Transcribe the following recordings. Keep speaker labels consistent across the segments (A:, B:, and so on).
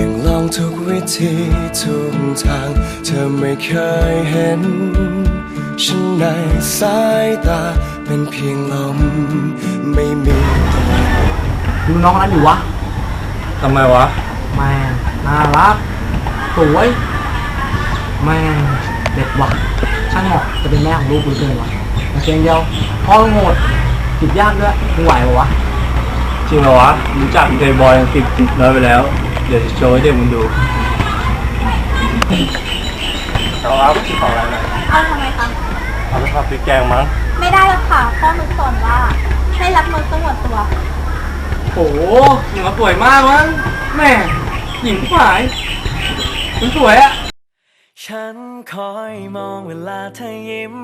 A: ยังลองทุกวิธีทุกทาง เธอไม่เคยเห็น ฉันในสายตาเป็นเพียงลมไม่มีตัว
B: ดูน้องนั้นอยู่วะ
C: ทำไมวะ
B: แม่งน่ารัก สวย แม่งเด็ดว่ะช่างเหมาะจะเป็นแม่ของลูกกูเลยวะแต่เพียงเดียวพ่อโหดติดยากด้วยมึงไหวปะวะ
C: จริงเหรอวะรู้จักเดย์บอยยังติดติดน้อยไปแล้ว เดี๋ยวจะโชว์ให้เด็กมึงดูเอาครับที่ของอะไรหน่อย
D: เอาทำไมคะ
C: เอาไปผัดพริกแกงมั้ง
D: ไม่ได้หรอกค่ะพ่อหนูสอนว่าให้รักนกสงวนตัว
B: โอ้โหหญิงมาสวยมากวะแม่หญิงผู้หายสวยอะ
A: ฉันคอยมองเวลาเธอยิ้ม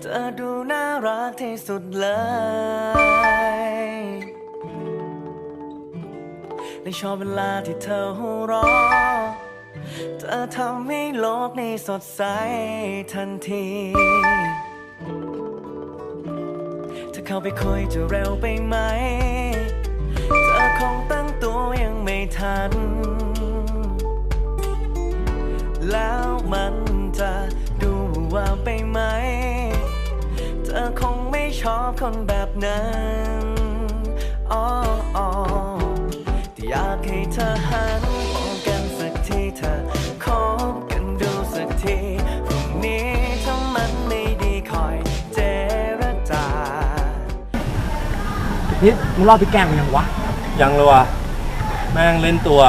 A: เธอดูน่ารักที่สุดเลย และชอบเวลาที่เธอหัวเราะเธอทำให้โลกนี้สดใสทันทีถ้าเข้าไปคุยจะเร็วไปไหม เธอคงตั้งตัวยังไม่ทัน แล้วมันจะดูว่าไปไหม เธอคงไม่ชอบคนแบบนั้นอ๋อ เธอหันมองกันสักทีเธอคบกันดูสักทีพรุ่งนี้ถ้ามันไม่ดีคอยเจรจา
B: นิดมึงรอบพี่แกล้งมันยังวะ
C: ยังเลยวะแม่งเล่นตัว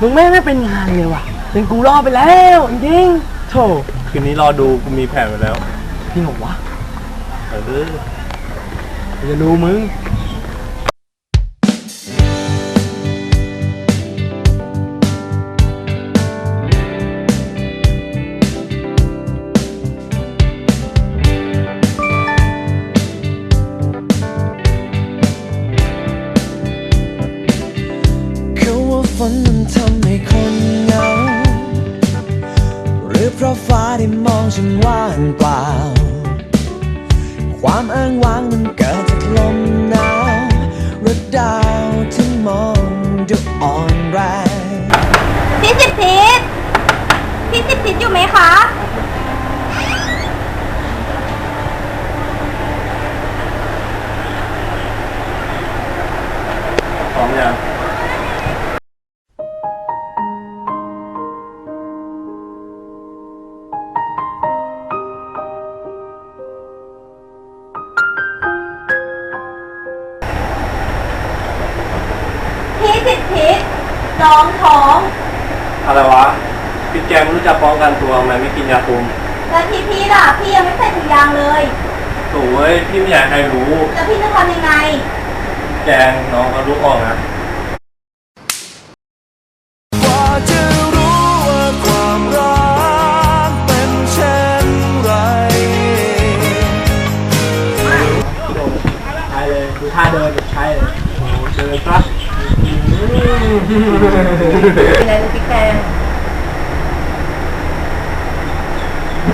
B: มึงไม่ไม่เป็นงานเลยว่ะเป็นกูรอบไปแล้วจริงๆโธ่
C: คืนนี้รอดูกูมีแผนไว้แล้ว
B: พี่งเหรอวะ
C: เออ
B: กูจะดูมึง
A: ฉันว่างเปล่า ความอ้างว้างมันเกิดจากลมหนาวรถดาวที่มองดูอ่อนแรง
D: พี่สิบทิศพี่สิบทิศอยู่ไหมคะ น้องท้อง
C: อะไรวะพริกแกงไม่รู้จักป้องกันตัวทำไมไม่กินยาคุม
D: แล้วพี่พี่ล่ะ พี่ยังไม่ใส่ถุงยางเลย
C: โถ่เว้ยพี่ไม่อยากให้ใครรู้
D: แล้วพี่จะทำยังไง
C: แกงน้องเขารู้ออกนะ
A: กว่าจะรู้ว่าความรักเป็นเช่นไร
B: ใช่เลยดูท่าเดินใช่เลย
C: โอ้เจอซะ
D: อะไรลูกพี่แกง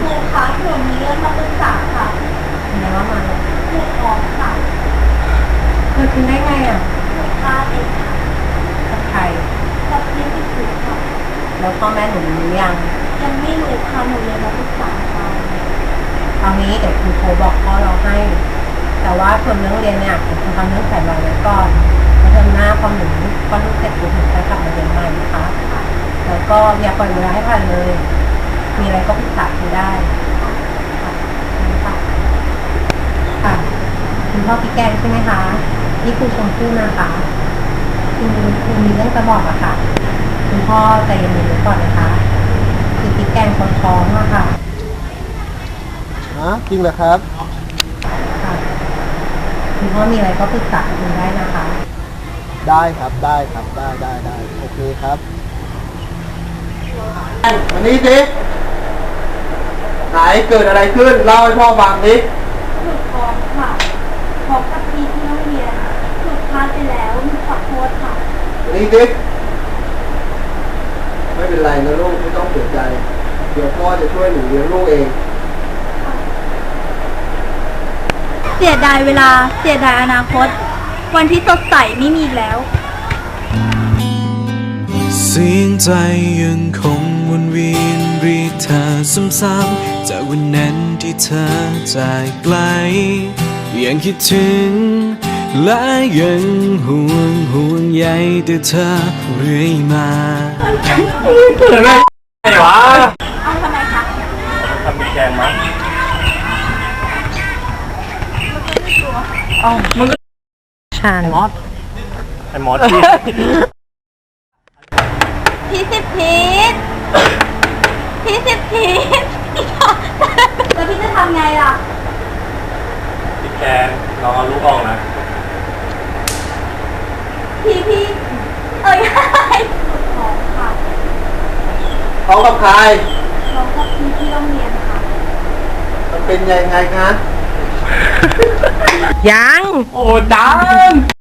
D: ครูคะหนูมีเรื่องมาปรึกษาค่ะอะไรว่ามาหนูท้องค่ะเธอกินได้ไงอะหนูพลาดเองค่ะกับใครกับพี่ที่ถูกค่ะแล้วพ่อแม่หนูรู้ยังยังไม่รู้ค่ะหนูเลยมาปรึกษาค่ะตอนนี้เดี๋ยวครูโทรบอกพ่อเราให้แต่ ว่าส่วนเรื่องเรียนเนี่ยผมทำเรื่องแผนไว้ไว้ก่อนแล้วเทอมหน้าพอหนูพอลูกเสร็จปุ๊บหนูจะกลับมาเรียนใหม่นะคะแล้วก็อย่าปล่อยเวลาให้ผ่านเลย มีอะไรก็ปรึกษาคุณได้ค่ะคุณพ่อพี่แกงใช่ไหมคะที่ครูชมพู่นะคะคือครูมีเรื่องจะบอกอะค่ะ คุณพ่อใจเย็นๆก่อนนะคะ คือพริกแกงคนท้องอะค่ะ
E: ฮะจริงเหรอครับ
D: คุณพ่อมีอะไรก็ปรึกษาคุณได้นะคะ
E: ได้ครับได้ครับได้ได้ได้โอเคครับวันนี้สิไหนเกิดอะไรขึ้นเล่าให้พ่อฟังดิ
F: หนูฟ้องค่ะฟ้องกับพี่ที่โรงเรียนหนูพลาดไปแล้วหนูขอโทษค่ะ
E: วันนี้สิไม่เป็นไรนะลูกไม่ต้องเสียใจ เดี๋ยวพ่อจะช่วยหนูเลี้ยงลูกเอง
F: เสียดายเวลา เสียดายอนาคต วันที่สดใสไม่มีอีกแล้ว
G: เสียงใจยังคงวนเวียนเรียกเธอซ้ำๆจากวันนั้นที่เธอจากไกล ยังคิดถึง และยังห่วงห่วงใยแต่เธอเรื่อยมา
C: เกิดอะไร
D: ฉัน
B: มอส
C: ไอ้หมอที่
F: พี่สิบพีทพี่สิบพีทแล้วพี่จะทำไงล่ะ
C: ติดแกงลองเอาลูกออกนะ
F: พี่พี่เอ้ยท้องค่ะ
E: เขากับใคร
F: น้องกับพี่ที่โรงเรียนค่ะ
E: มันเป็นยังไงคะ
B: ยัง โอ้ดัง